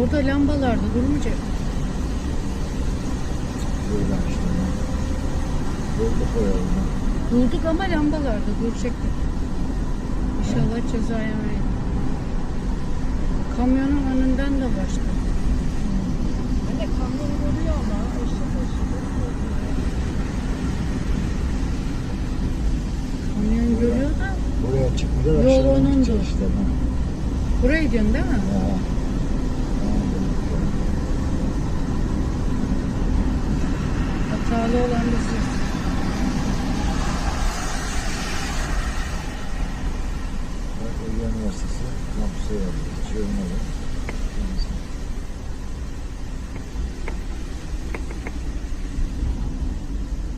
Orada lambalarda durmayacak. Böyle işte. Yolda koyalım. Durduk ama lambalarda duracaktık. İnşallah ceza yemeyiz. Kamyonun önünden de başladı. Anne kamyon oluyor ama eşek. Kamyon görüyor da Buraya çıkmadan Yol aşağıdan onundu. gideceğiz işte. Ha. buraya gidiyorsun değil mi? Ha. Hatalı olan biziz. Bak, Ege Üniversitesi kampüse geldik. Hiç yorulmadı.